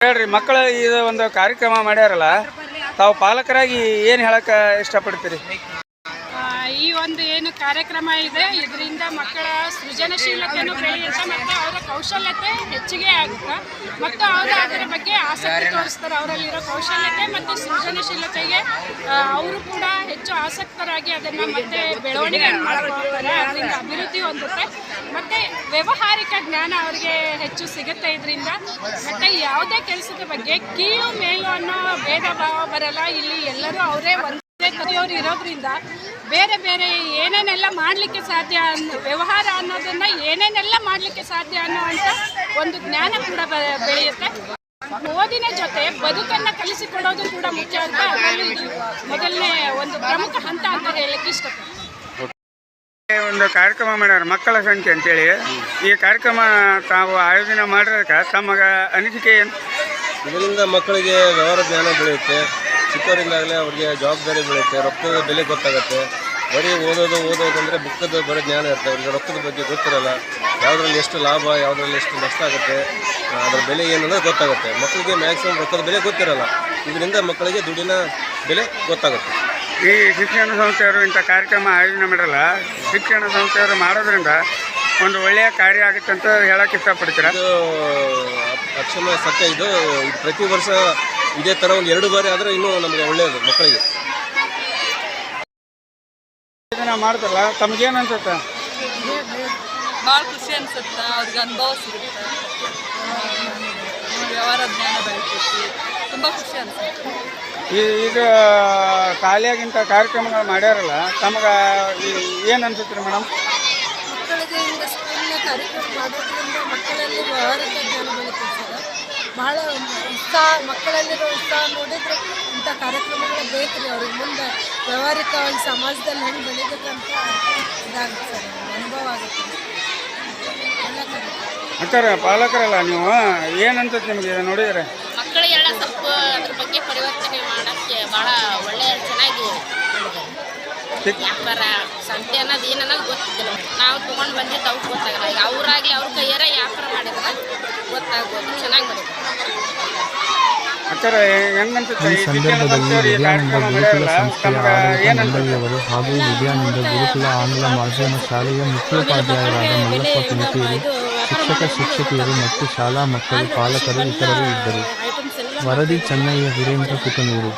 ಹೇಳ್ರಿ ಮಕ್ಕಳ ಇದು ಒಂದು ಕಾರ್ಯಕ್ರಮ ಮಾಡ್ಯಾರಲ್ಲ ತಾವು ಪಾಲಕರಾಗಿ ಏನು ಹೇಳಕ್ಕೆ ಇಷ್ಟಪಡ್ತೀರಿ? ಈ ಒಂದು ಏನು ಕಾರ್ಯಕ್ರಮ ಇದೆ, ಇದರಿಂದ ಮಕ್ಕಳ ಸೃಜನಶೀಲತೆಯನ್ನು ಬೆಳೆಯುತ್ತೆ ಮತ್ತು ಅವರ ಕೌಶಲ್ಯತೆ ಹೆಚ್ಚಿಗೆ ಆಗುತ್ತೆ. ಮತ್ತು ಅವರು ಅದರ ಬಗ್ಗೆ ಆಸಕ್ತಿ ತೋರಿಸ್ತಾರೆ, ಅವರಲ್ಲಿರೋ ಕೌಶಲ್ಯತೆ ಮತ್ತು ಸೃಜನಶೀಲತೆಗೆ ಅವರು ಕೂಡ ಹೆಚ್ಚು ಆಸಕ್ತರಾಗಿ ಅದನ್ನು ಮತ್ತೆ ಬೆಳವಣಿಗೆ ಮಾಡ್ಕೊಳ್ತಾರೆ. ಅದರಿಂದ ಅಭಿವೃದ್ಧಿ ಹೊಂದುತ್ತೆ. ಮತ್ತು ವ್ಯವಹಾರಿಕ ಜ್ಞಾನ ಅವರಿಗೆ ಹೆಚ್ಚು ಸಿಗುತ್ತೆ ಇದರಿಂದ. ಮತ್ತು ಯಾವುದೇ ಕೆಲಸದ ಬಗ್ಗೆ ಕೀಳು ಮೇಲು ಅನ್ನೋ ಭೇದ ಭಾವ ಬರಲ್ಲ. ಇಲ್ಲಿ ಎಲ್ಲರೂ ಅವರೇ ಒಂದೇ ಕಲಿಯೋರು ಇರೋದ್ರಿಂದ ಬೇರೆ ಬೇರೆ ಏನೇನೆಲ್ಲ ಮಾಡಲಿಕ್ಕೆ ಸಾಧ್ಯ ಅನ್ನೋ ವ್ಯವಹಾರ ಅನ್ನೋದನ್ನ ಏನೇನೆಲ್ಲ ಮಾಡಲಿಕ್ಕೆ ಸಾಧ್ಯ ಅನ್ನೋವಂಥ ಒಂದು ಜ್ಞಾನ ಕೂಡ ಬೆ- ಬೆಳೆಯುತ್ತೆ. ಓದಿನ ಜೊತೆ ಬದುಕನ್ನ ಕಲಿಸಿಕೊಡೋದು ಕೂಡ ಮುಖ್ಯ ಅಂತ ಅದರಲ್ಲಿ ಮೊದಲನೇ ಒಂದು ಪ್ರಮುಖ ಹಂತ ಅಂತ ಹೇಳಕ್ಕೆ ಇಷ್ಟಪಡ್ತೀನಿ. ಒಂದು ಕಾರ್ಯಕ್ರಮ ಮಾಡ್ಯಾರ ಮಕ್ಕಳ ಸಂಖ್ಯೆ ಅಂತೇಳಿ ಈ ಕಾರ್ಯಕ್ರಮ ತಾವು ಆಯೋಜನೆ ಮಾಡಿರೋದಕ್ಕೆ ತಮಗೆ ಅನಿಸಿಕೆ ಏನು? ಇದರಿಂದ ಮಕ್ಕಳಿಗೆ ವ್ಯವಹಾರ ಜ್ಞಾನ ಬೆಳೆಯುತ್ತೆ. ಚಿಕ್ಕವರಿಂದಾಗಲೇ ಅವ್ರಿಗೆ ಜವಾಬ್ದಾರಿ ಬೆಳೆಯುತ್ತೆ ರೊಕ್ಕದ ಬೆಲೆ ಗೊತ್ತಾಗುತ್ತೆ. ಬರೀ ಓದೋದು ಓದೋದು ಅಂದರೆ ಬುಕ್ಕದ ಬರೀ ಜ್ಞಾನ ಇರುತ್ತೆ. ಅವ್ರಿಗೆ ರೊಕ್ಕದ ಬಗ್ಗೆ ಗೊತ್ತಿರಲ್ಲ. ಯಾವುದ್ರಲ್ಲಿ ಎಷ್ಟು ಲಾಭ ಯಾವುದ್ರಲ್ಲಿ ಎಷ್ಟು ನಷ್ಟ ಆಗುತ್ತೆ ಅದರ ಬೆಲೆ ಏನು ಅನ್ನೋದು ಗೊತ್ತಾಗುತ್ತೆ. ಮಕ್ಕಳಿಗೆ ಮ್ಯಾಕ್ಸಿಮಮ್ ರೊಕ್ಕದ ಬೆಲೆ ಗೊತ್ತಿರಲ್ಲ. ಇದರಿಂದ ಮಕ್ಕಳಿಗೆ ದುಡ್ಡಿನ ಬೆಲೆ ಗೊತ್ತಾಗುತ್ತೆ. ಈ ಶಿಕ್ಷಣ ಸಂಸ್ಥೆಯವರು ಇಂಥ ಕಾರ್ಯಕ್ರಮ ಆಯೋಜನೆ ಮಾಡಲ್ಲ. ಶಿಕ್ಷಣ ಸಂಸ್ಥೆಯವರು ಮಾಡೋದ್ರಿಂದ ಒಂದು ಒಳ್ಳೆಯ ಕಾರ್ಯ ಆಗುತ್ತೆ ಅಂತ ಹೇಳಕ್ಕೆ ಇಷ್ಟಪಡ್ತೀರಾ? ಇದು ಅಕ್ಷಮ ಸತ್ಯ. ಇದು ಪ್ರತಿ ವರ್ಷ ಇದೇ ಥರ ಒಂದು ಎರಡು ಬಾರಿ ಆದ್ರೆ ಇನ್ನೂ ನಮಗೆ ಒಳ್ಳೆಯದು ಮಕ್ಕಳಿಗೆ. ಇದನ್ನ ಮಾಡ್ತಾರಲ್ಲ ತಮಗೇನು ಅನ್ಸುತ್ತೆ? ಭಾಳ ಖುಷಿ ಅನ್ಸುತ್ತೆ ಅವ್ರಿಗೆ ಅನುಭವ ಸಿಗುತ್ತೆ. ವ್ಯವಹಾರ ಜ್ಞಾನ ಬೆಳಿತೈತಿ. ತುಂಬಾ ಖುಷಿ ಅನ್ಸುತ್ತೆ. ಈ ಈಗ ಖಾಲಿಯಾಗಿಂಥ ಕಾರ್ಯಕ್ರಮಗಳು ಮಾಡ್ಯಾರಲ್ಲ ತಮಗೆ ಏನು ಅನ್ಸುತ್ತೆ ರೀ ಮೇಡಮ್ ಮಕ್ಕಳಿಗೆ ಹಿಂಗ ಸ್ಕೂಲ್ನ ಕಾರ್ಯಕ್ರಮ ಮಾಡೋದ್ರಿಂದ ಮಕ್ಕಳಲ್ಲಿ ವ್ಯವಹಾರಿಕ ಜ್ಞಾನ ಬೆಳೀತದೆ ಸರ್ ಭಾಳ ಉತ್ಸಾಹ ಮಕ್ಕಳಲ್ಲಿರೋ ಉತ್ಸಾಹ ನೋಡಿದ್ರೆ ಇಂಥ ಕಾರ್ಯಕ್ರಮಗಳು ಬೇಕು ರೀ ಅವ್ರಿಗೆ ಮುಂದೆ ವ್ಯವಹಾರಿಕವಾಗಿ ಸಮಾಜದಲ್ಲಿ ಹೆಂಗೆ ಬೆಳಿಬೇಕಂತ ಇದಾಗುತ್ತೆ ಸರ್. ಅನುಭವ ಆಗುತ್ತೆ. ಅಂತಾರೆ ಪಾಲಕರಲ್ಲ ನೀವು? ಏನು ಅನ್ಸುತ್ತೆ ನಿಮಗೆ ನೋಡಿದರೆ? ಮಕ್ಕಳಿಗೆಲ್ಲ ಸ್ವಲ್ಪ ಅದ್ರ ಬಗ್ಗೆ ಪರಿವರ್ತನೆ ಮಾಡೋಕ್ಕೆ ಭಾಳ ಒಳ್ಳೆಯ ಚೆನ್ನಾಗಿ ವ್ಯಾಪಾರ ಸಂತೆ ಅನ್ನೋದು ಏನನ್ನೋದು ಗೊತ್ತಿದ್ದಿಲ್ಲ ನಾವು ತೊಗೊಂಡು ಬಂದಿದ್ದು ಅವ್ರಿಗೆ ಗೊತ್ತಾಗಲ್ಲ. ಈಗ ಅವರಾಗಲಿ ಅವ್ರ ಕೈಯಾರ ವ್ಯಾಪಾರ ಮಾಡಿದ್ರೆ ಈ ಸಂದರ್ಭದಲ್ಲಿ ವಿದ್ಯಾನಂದ ಗುರುಕುಲ ಸಂಸ್ಥೆಯ ಆಡಳಿತ ಮಂಡಳಿಯವರು ಹಾಗೂ ವಿದ್ಯಾನಂದ ಗುರುಕುಲ ಆಂಗ್ಲ ಮಾಧ್ಯಮ ಶಾಲೆಯ ಮುಖ್ಯೋಪಾಧ್ಯಾಯರಾದ ಮಲ್ಲಪ್ಪ ಪಿಣಿಕೇರಿ ಶಿಕ್ಷಕ ಶಿಕ್ಷಕಿಯರು ಮತ್ತು ಶಾಲಾ ಮಕ್ಕಳು ಪಾಲಕರು ಇತರರು ಇದ್ದರು. ವರದಿ ಚೆನ್ನಯ್ಯ ವೀರೇಂದ್ರ ಕುಟನೂರು